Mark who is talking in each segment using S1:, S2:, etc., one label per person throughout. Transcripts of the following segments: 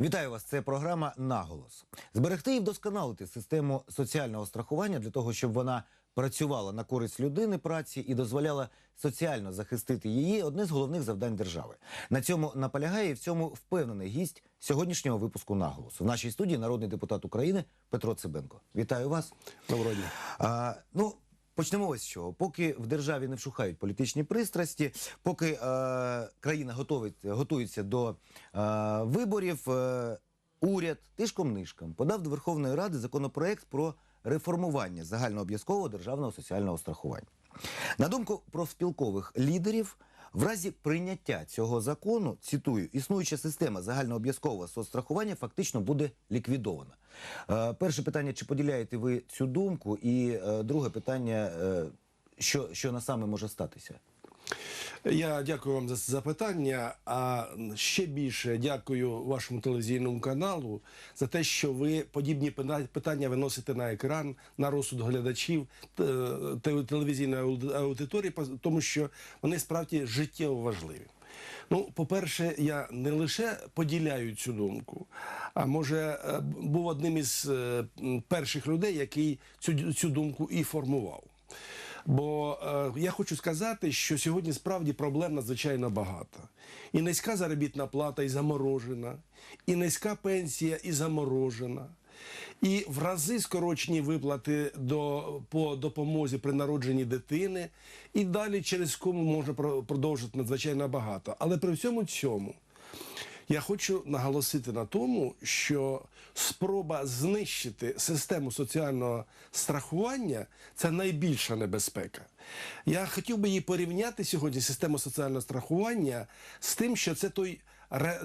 S1: Вітаю вас. Це програма Наголос. Зберегти і вдосконалити систему соціального страхування для того, щоб вона працювала на користь людини праці і дозволяла соціально захистити її одне з головних завдань держави. На цьому наполягає і в цьому впевнений гість сьогоднішнього випуску наголосу. В нашій студії народний депутат України Петро Цибенко. Вітаю вас.
S2: Доброго дня.
S1: А, ну, почнемо ось з чого. Поки в державі не вшухають політичні пристрасті, поки е, країна готовить, готується до е, виборів, е, уряд тишком-нишком подав до Верховної Ради законопроект про реформування загальнообов'язкового державного соціального страхування. На думку профспілкових лідерів, в разі прийняття цього закону, цитую, існуюча система загальнообов'язкового соцстрахування фактично буде ліквідована. Е, перше питання: чи поділяєте ви цю думку? І е, друге питання: е, що, що на саме може статися?
S2: Я дякую вам за запитання. А ще більше дякую вашому телевізійному каналу за те, що ви подібні питання виносите на екран на розсуд глядачів е, телевізійної аудиторії, тому що вони справді життєво важливі. Ну, по-перше, я не лише поділяю цю думку, а може е, був одним із е, перших людей, який цю, цю думку і формував. Бо е, я хочу сказати, що сьогодні справді проблем надзвичайно багато. І низька заробітна плата і заморожена, і низька пенсія і заморожена. І в рази скорочені виплати до, по допомозі при народженні дитини, і далі через кому можна про- продовжити надзвичайно багато. Але при всьому цьому я хочу наголосити на тому, що спроба знищити систему соціального страхування це найбільша небезпека. Я хотів би її порівняти сьогодні систему соціального страхування з тим, що це той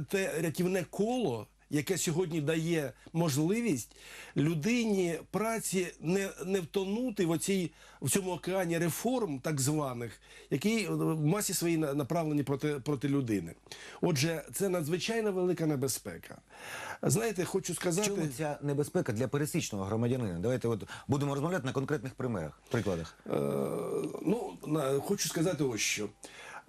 S2: те рятівне коло. Яке сьогодні дає можливість людині праці не, не втонути в оцій в цьому океані реформ, так званих, які в масі свої на- направлені проти, проти людини. Отже, це надзвичайно велика небезпека. Знаєте, хочу сказати.
S1: чому ця небезпека для пересічного громадянина? Давайте от будемо розмовляти на конкретних примерах, прикладах.
S2: Е, ну, на- хочу сказати ось що.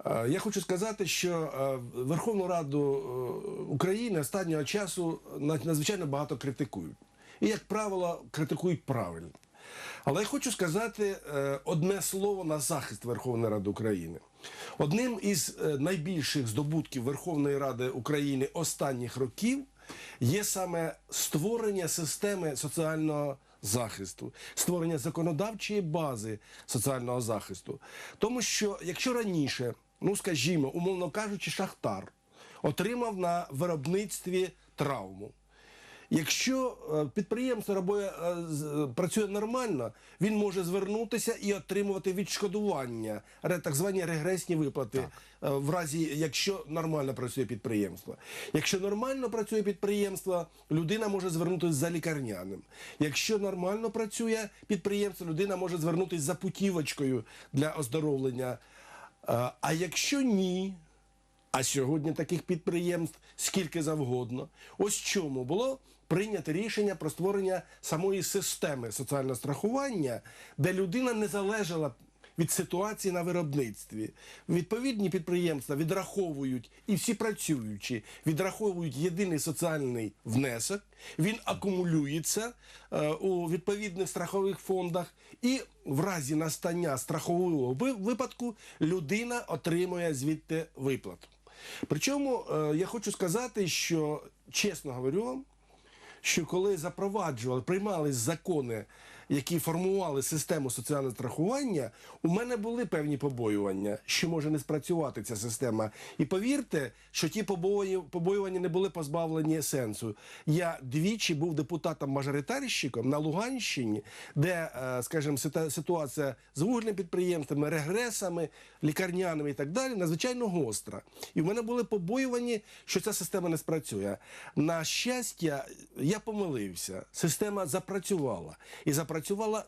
S2: Е, Я хочу сказати, що е, Верховну Раду е, України останнього часу надзвичайно багато критикують. І, як правило, критикують правильно. Але я хочу сказати одне слово на захист Верховної Ради України. Одним із найбільших здобутків Верховної Ради України останніх років є саме створення системи соціального захисту, створення законодавчої бази соціального захисту. Тому що якщо раніше, ну скажімо, умовно кажучи, шахтар отримав на виробництві травму. Якщо е, підприємство робує, е, е, працює нормально, він може звернутися і отримувати відшкодування, так звані регресні виплати, е, в разі, якщо нормально працює підприємство. Якщо нормально працює підприємство, людина може звернутися за лікарняним. Якщо нормально працює підприємство, людина може звернутися за путівочкою для оздоровлення. Е, А якщо ні, а сьогодні таких підприємств скільки завгодно. Ось чому було прийнято рішення про створення самої системи соціального страхування, де людина не залежала від ситуації на виробництві. Відповідні підприємства відраховують і всі працюючі відраховують єдиний соціальний внесок. Він акумулюється е, у відповідних страхових фондах, і в разі настання страхового випадку людина отримує звідти виплату. Причому е, я хочу сказати, що чесно говорю вам, що коли запроваджували, приймались закони, які формували систему соціального страхування, у мене були певні побоювання, що може не спрацювати ця система. І повірте, що ті побоювання, не були позбавлені сенсу. Я двічі був депутатом-мажоритарщиком на Луганщині, де, е, скажімо, ситуація з вугільними підприємствами, регресами, лікарняними і так далі надзвичайно гостра. І в мене були побоювання, що ця система не спрацює. На щастя, я помилився. Система запрацювала і запрацювала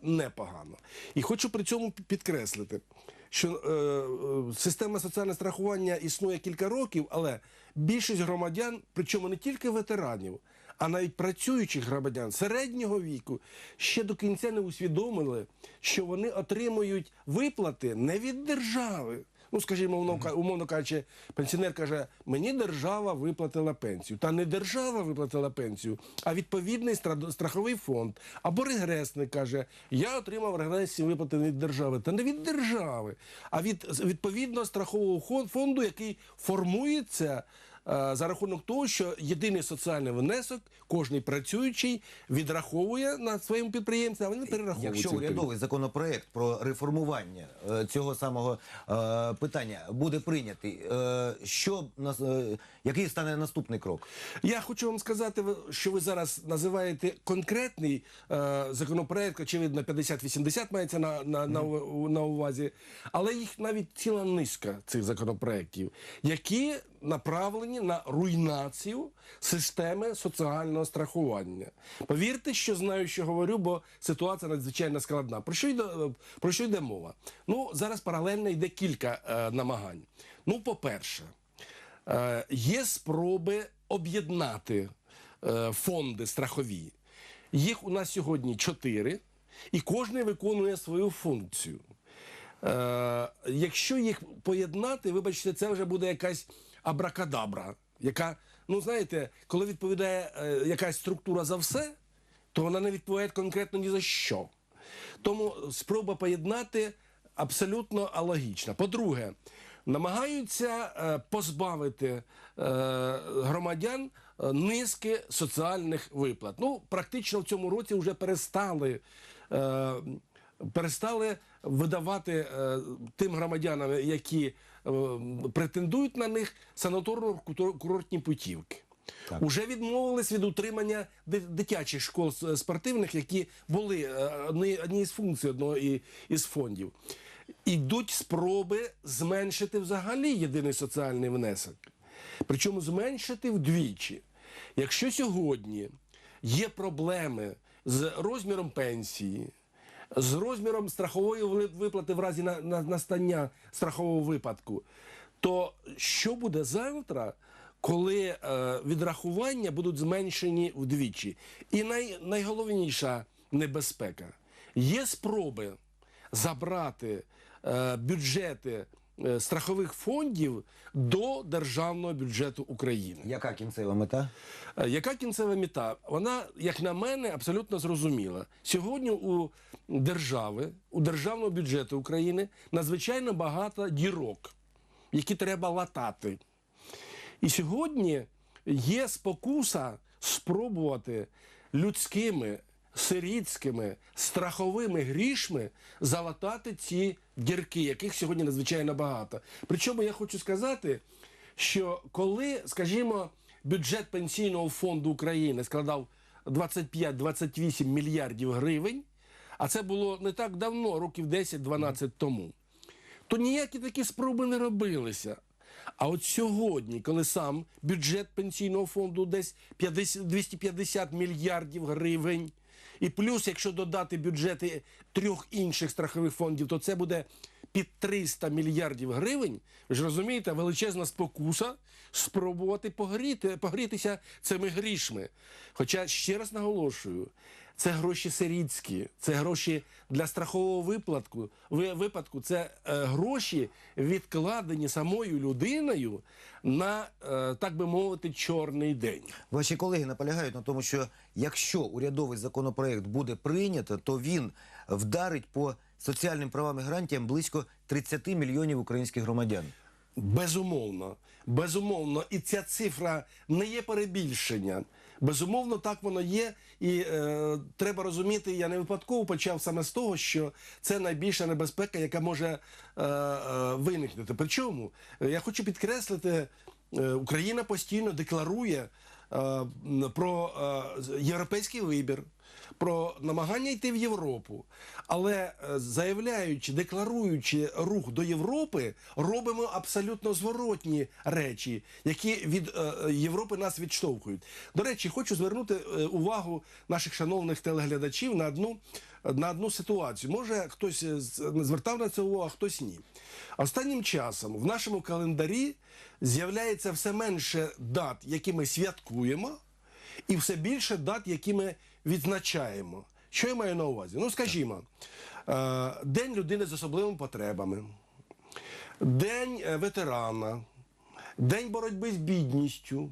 S2: непогано. І хочу при цьому підкреслити, що е, е, система соціального страхування існує кілька років, але більшість громадян, причому не тільки ветеранів, а навіть працюючих громадян середнього віку, ще до кінця не усвідомили, що вони отримують виплати не від держави. Ну, скажімо, умовно, умовно кажучи, пенсіонер каже: мені держава виплатила пенсію. Та не держава виплатила пенсію, а відповідний страховий фонд. Або регресник каже: Я отримав регресію виплати від держави. Та не від держави, а від відповідного страхового фонду, який формується. Е, За рахунок того, що єдиний соціальний внесок кожний працюючий відраховує на своєму підприємстві, а вони перераховують.
S1: Якщо урядовий законопроект про реформування е, цього самого е, питання буде прийнятий, що який стане наступний крок?
S2: Я хочу вам сказати, що ви зараз називаєте конкретний законопроект, очевидно, 50-80 мається на, на, на, на увазі, але їх навіть ціла низка цих законопроєктів, які направлені на руйнацію системи соціального страхування. Повірте, що знаю, що говорю, бо ситуація надзвичайно складна. Про що йде, про що йде мова? Ну, зараз паралельно йде кілька е, намагань. Ну, по-перше, Е, Є спроби об'єднати е, фонди страхові. Їх у нас сьогодні чотири, і кожен виконує свою функцію. Е, Якщо їх поєднати, вибачте, це вже буде якась абракадабра, яка, ну знаєте, коли відповідає е, якась структура за все, то вона не відповідає конкретно ні за що. Тому спроба поєднати абсолютно алогічна. По-друге, намагаються е, позбавити е, громадян е, низки соціальних виплат. Ну, практично в цьому році вже перестали. Е, Перестали видавати е, тим громадянам, які е, претендують на них санаторно-курортні путівки. Уже відмовились від утримання дитячих школ спортивних, які були е, одні, одні з функцій одного і- із фондів. Ідуть спроби зменшити взагалі єдиний соціальний внесок. Причому зменшити вдвічі. Якщо сьогодні є проблеми з розміром пенсії, з розміром страхової виплати в разі на, на, настання страхового випадку, то що буде завтра, коли е, відрахування будуть зменшені вдвічі? І най, найголовніша небезпека є спроби забрати е, бюджети страхових фондів до державного бюджету України.
S1: Яка кінцева мета?
S2: Е, Яка кінцева мета? Вона, як на мене, абсолютно зрозуміла. Сьогодні у держави, у державного бюджету України надзвичайно багато дірок, які треба латати. І сьогодні є спокуса спробувати людськими, сирітськими, страховими грішми залатати ці дірки, яких сьогодні надзвичайно багато. Причому я хочу сказати, що коли, скажімо, бюджет пенсійного фонду України складав 25-28 мільярдів гривень, а це було не так давно, років 10-12 тому то ніякі такі спроби не робилися. А от сьогодні, коли сам бюджет пенсійного фонду десь 50, 250 мільярдів гривень, і плюс, якщо додати бюджети трьох інших страхових фондів, то це буде під 300 мільярдів гривень. Ви ж розумієте, величезна спокуса спробувати погріти, погрітися цими грішми. Хоча ще раз наголошую, це гроші сирітські, це гроші для страхового випадку. ви- випадку це е, гроші відкладені самою людиною на, е, так би мовити, чорний день.
S1: Ваші колеги наполягають на тому, що якщо урядовий законопроект буде прийнято, то він вдарить по соціальним правам і гарантіям близько 30 мільйонів українських громадян.
S2: Безумовно, безумовно, і ця цифра не є перебільшення. Безумовно, так воно є, і е, треба розуміти, я не випадково почав саме з того, що це найбільша небезпека, яка може е, е, виникнути. Причому е, я хочу підкреслити, е, Україна постійно декларує е, про е, європейський вибір, про намагання йти в Європу. Але е, заявляючи, декларуючи рух до Європи, робимо абсолютно зворотні речі, які від е, е, Європи нас відштовхують. До речі, хочу звернути увагу наших шановних телеглядачів на одну, на одну ситуацію. Може, хтось звертав на це увагу, а хтось ні. Останнім часом в нашому календарі з'являється все менше дат, які ми святкуємо, і все більше дат, які ми відзначаємо. Що я маю на увазі? Ну, скажімо, е, День людини з особливими потребами, День е, ветерана, День боротьби з бідністю,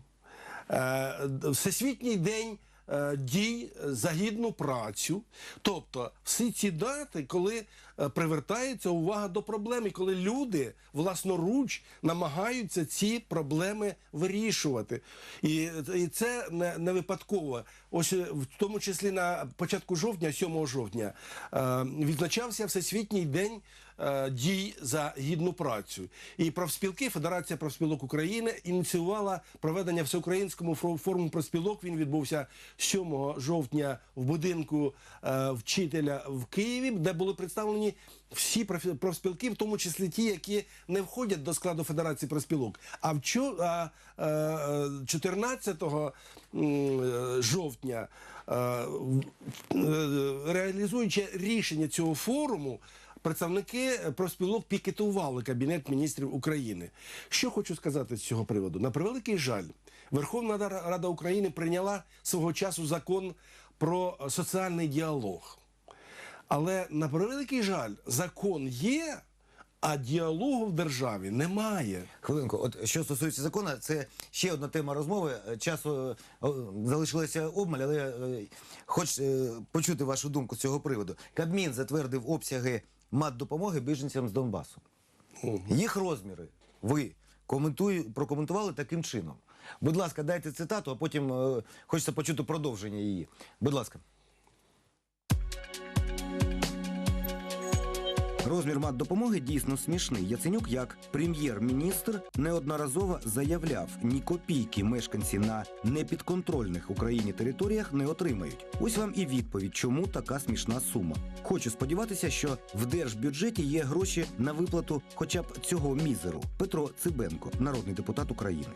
S2: е, Всесвітній день дій за гідну працю. Тобто всі ці дати, коли е, привертається увага до проблем, і коли люди власноруч намагаються ці проблеми вирішувати. І, і це не, не випадково. Ось е, в тому числі на початку жовтня, 7 жовтня, е, відзначався Всесвітній день е, дій за гідну працю. І профспілки, Федерація профспілок України ініціювала проведення всеукраїнському форуму профспілок. Він відбувся 7 жовтня в будинку е, вчителя в Києві, де були представлені всі профспілки, в тому числі ті, які не входять до складу Федерації профспілок. А е, е, 14 е, жовтня, е, в- е, реалізуючи рішення цього форуму, представники профспілок пікетували Кабінет міністрів України. Що хочу сказати з цього приводу? На превеликий жаль, Верховна Рада- України прийняла свого часу закон про соціальний діалог. Але на превеликий жаль, закон є, а діалогу в державі немає.
S1: Хвилинку, от що стосується закону, це ще одна тема розмови. Е, Часу е, залишилося обмаль, але е, хоч е, почути вашу думку з цього приводу. Кабмін затвердив обсяги мат допомоги біженцям з Донбасу. Їх розміри ви коментую, прокоментували таким чином. Будь ласка, дайте цитату, а потім е, хочеться почути продовження її. Будь ласка.
S3: Розмір мат допомоги дійсно смішний. Яценюк, як прем'єр-міністр, неодноразово заявляв, ні копійки мешканці на непідконтрольних Україні територіях не отримають. Ось вам і відповідь, чому така смішна сума. Хочу сподіватися, що в держбюджеті є гроші на виплату хоча б цього мізеру. Петро Цибенко, народний депутат України.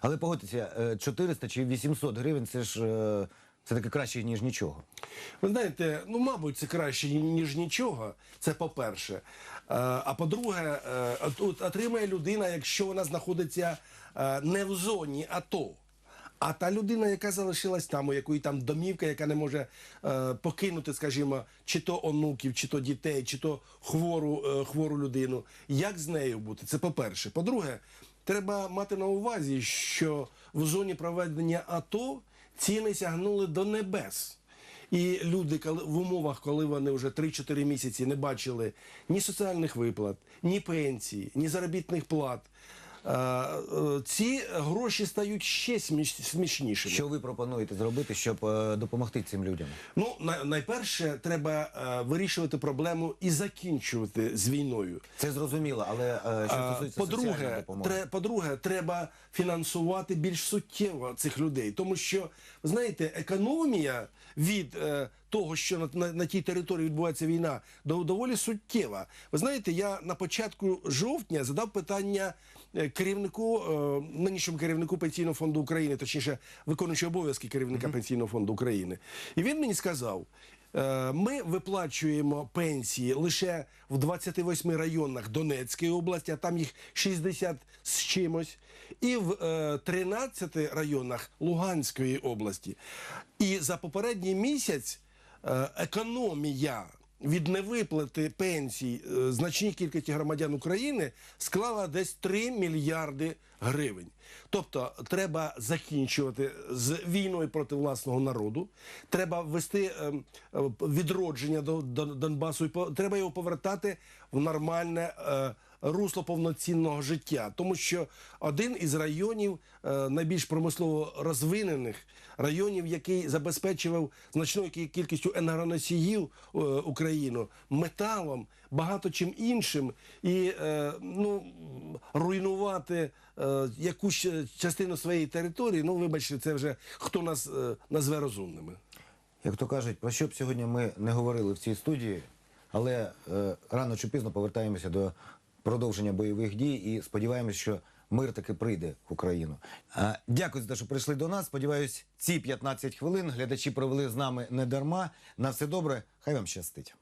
S1: Але погодьтеся, е, 400 чи 800 гривень це ж е, це таки краще, ніж нічого.
S2: Ви знаєте, ну мабуть, це краще ніж нічого. Це по-перше. Е, А по-друге, е, от- от отримає людина, якщо вона знаходиться е, не в зоні АТО. А та людина, яка залишилась там, у якої там домівка, яка не може е, покинути, скажімо, чи то онуків, чи то дітей, чи то хвору, е, хвору людину. Як з нею бути? Це по-перше. По-друге, треба мати на увазі, що в зоні проведення АТО ціни сягнули до небес. І люди, коли в умовах, коли вони вже 3-4 місяці не бачили ні соціальних виплат, ні пенсії, ні заробітних плат, ці гроші стають ще сміш- смішнішими.
S1: Що ви пропонуєте зробити, щоб е, допомогти цим людям?
S2: Ну, на- найперше, треба е, вирішувати проблему і закінчувати з війною.
S1: Це зрозуміло, але е, що стосується
S2: По-друге,
S1: допомоги.
S2: тре, по-друге, треба фінансувати більш суттєво цих людей, тому що знаєте, економія від е, того, що на, на, на тій території відбувається війна, до, доволі суттєва. Ви знаєте, я на початку жовтня задав питання е, керівнику, е, нинішньому керівнику пенсійного фонду України, точніше, виконуючи обов'язки керівника пенсійного фонду України, і він мені сказав. Е, Ми виплачуємо пенсії лише в 28 районах Донецької області, а там їх 60 з чимось, і в е, 13 районах Луганської області. І за попередній місяць е, економія від невиплати пенсій е, значній кількості громадян України склала десь 3 мільярди гривень. Тобто треба закінчувати з війною проти власного народу. Треба ввести е, е, відродження до, до Донбасу, треба його повертати в нормальне. Русло повноцінного життя, тому що один із районів е, найбільш промислово розвинених районів, який забезпечував значною кількістю енергоносіїв е, Україну металом, багато чим іншим, і е, ну руйнувати якусь частину своєї території. Ну, вибачте, це вже хто нас назве розумними.
S1: Як то кажуть, про що б сьогодні ми не говорили в цій студії, але е, рано чи пізно повертаємося до продовження бойових дій і сподіваємось, що мир таки прийде в Україну. Дякую за те, що прийшли до нас. Сподіваюсь, ці 15 хвилин глядачі провели з нами не дарма. На все добре, хай вам щастить.